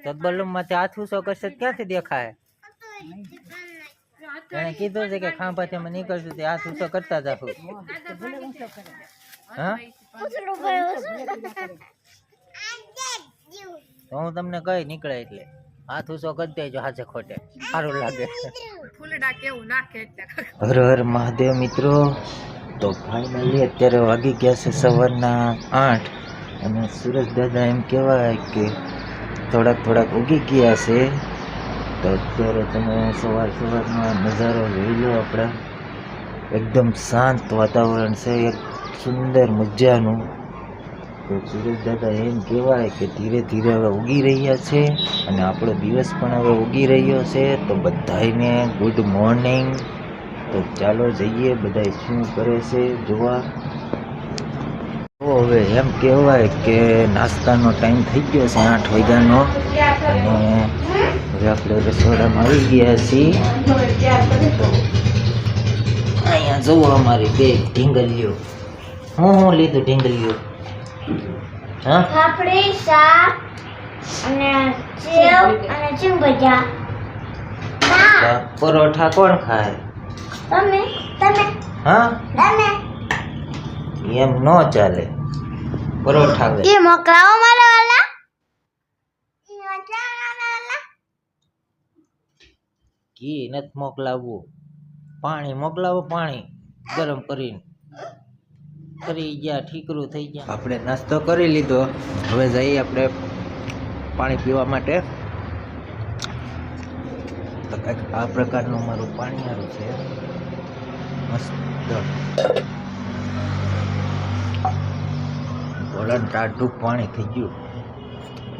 તો બલૂનમાંથી હાથ ઊંચો કરશે તો ક્યાંથી દેખાય એને કીધું છે કે ખાંભાથી અમે નીકળશું તે હાથ ઊંચો કરતા જાશું હા તો હું તમને કઈ નીકળે એટલે હાથ ઊંચો કરી દેજો હાથે ખોટે સારું લાગે ફૂલડા કેવું નાખે એટલે હર હર મહાદેવ મિત્રો તો ફાઇનલી અત્યારે વાગી ગયા છે સવારના આઠ અને સુરજ દાદા એમ કહેવાય કે થોડાક થોડાક ઉગી ગયા છે. તો અત્યારે તમે સવાર સવારનો નજારો જોઈ લો આપણે. એકદમ શાંત વાતાવરણ છે, એક સુંદર મજાનું. તો સુરજ દાદા એમ કહેવાય કે ધીરે ધીરે હવે ઉગી રહ્યા છે અને આપણો દિવસ પણ હવે ઉગી રહ્યો છે. તો બધાને ગુડ મોર્નિંગ તો ચાલો જઈએ બધા શું કરે છે, જોવા. તો હવે એમ કહેવાય કે નાસ્તાનો ટાઈમ થઈ ગયો છે આઠ વાગ્યાનો. અને હવે આપણે રસોડામાં આવી ગયા છીએ. અહીંયા જુઓ અમારી બે ઢીંગલીઓ. હું હું લીધું ઢીંગલીઓ? હા? પાપડી શાક અને સેવ અને ચીંબજા. પરોઠા કોણ ખાય? તમે તમે. હા? તમે. એમ ન ચાલે. પરોઠા એ મોકલાવો મારા વાલા. એ મોકલાવો વાલા. ઘી નથી મોકલાવવું. પાણી મોકલાવો પાણી. ગરમ કરીને. કરી ગયા ઠીકરું થઈ ગયા આપણે નાસ્તો કરી લીધો. હવે જઈએ આપણે પાણી પીવા માટે. તો કંઈક આ પ્રકારનું મારું પાણી સારું છે. મસ્ત. ગોળન ટાઢું પાણી થઈ ગયું.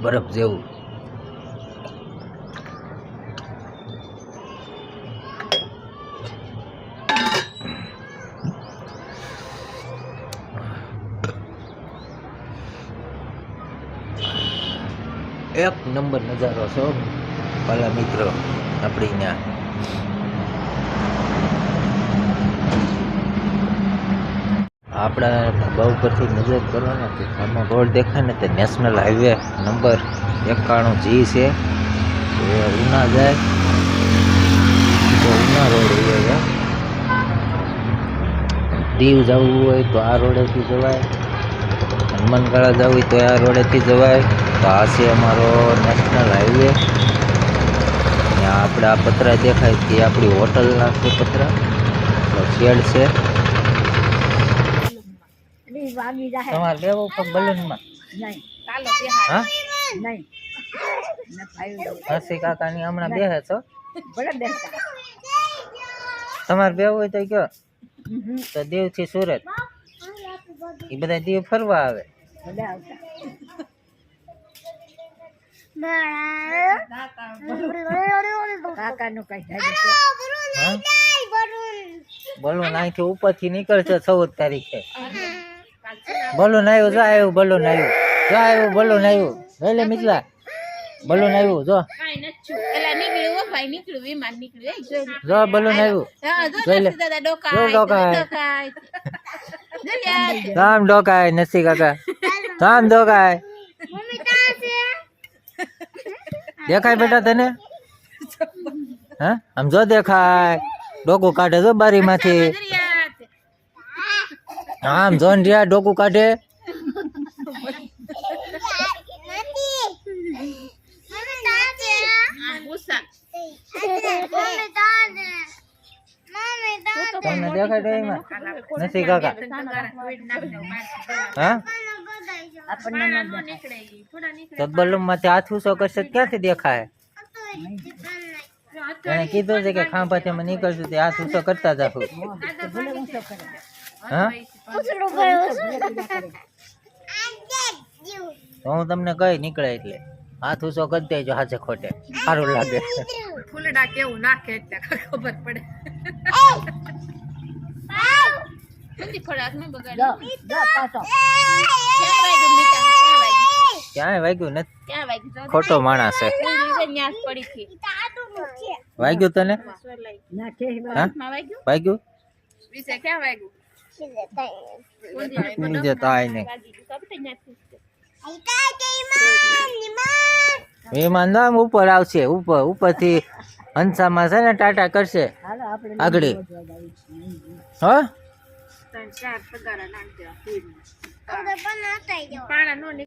બરફ જેવું. એક નંબર નજારો છો પાલા મિત્રો, આપણી ત્યાં. આપણા ધાબા ઉપરથી નજર કરો સામે રોડ દેખાય ને તે નેશનલ હાઈવે નંબર એકાણું જી છે. એ ઉના જાય. તો ઉના રોડ હોય દીવ જવું હોય તો આ રોડેથી જવાય. હનુમાનગાળા જવું હોય તો આ રોડેથી જવાય. તો આ છે અમારો નેશનલ હાઈવે આપણે આ પતરા દેખાય તે આપણી હોટલના છે પતરા. શેડ છે. જાય તમારે લેવું પણ બલૂનમાં? નહીં. ચાલો બેહાડ. હા? નહીં. હસી કાકાની હમણાં બેહે છો? ભલે તમારે બેવું હોય તો કયો? તો દેવથી સુરત. એ બધા દેવ ફરવા આવે. ભલે આવતા. બલૂન અહીંથી ઉપરથી નીકળશે ચૌદ તારીખે. બલૂન આવ્યું જો આવ્યું બલૂન આવ્યું જો આવ્યું બલૂન આવ્યું એટલે મિથલા બલૂન આવ્યું જો નથી લે. જો બલૂન આવ્યું જોઈ લે. નથી જો ડોકાય, ડોકાય. ડોકાય. નસી કાકા રામ ડોકાય દેખાય બેટા તને હા આમ જો દેખાય ડોકું કાઢે જો બારીમાંથી. આમ જોન રહ્યા ડોકું કાઢે આ ગુસ્સા. તમને દેખાય તો એમાં નથી કાકા તગારા ફોડી નાખને મારથી. હા મારા નો નીકળે ઈ. થોડા નીકળે. તો બલૂનમાંથી હાથ ઊંચો કરશે તો ક્યાંથી દેખાય જો હતો એને કીધું છે કે ખાંભાથી અમે નીકળશું તે હાથ ઊંચો કરતા જાશું હા તો હું તમને કઈ નીકળે એટલે. હાથ ઉસો કરી દેજો હાથે ખોટે. સારું લાગે. ફૂલડા કેવું નાખે એટલે ખબર પડે? ક્યાંય વાગ્યું નથી. ખોટો માણસ છે. વાગ્યું તને? વાગ્યું? વિમાન નામ ઉપર આવશે ઉપર ઉપરથી હંસામાં છે ને ટાટા કરશે. આગળ. હા? પણ.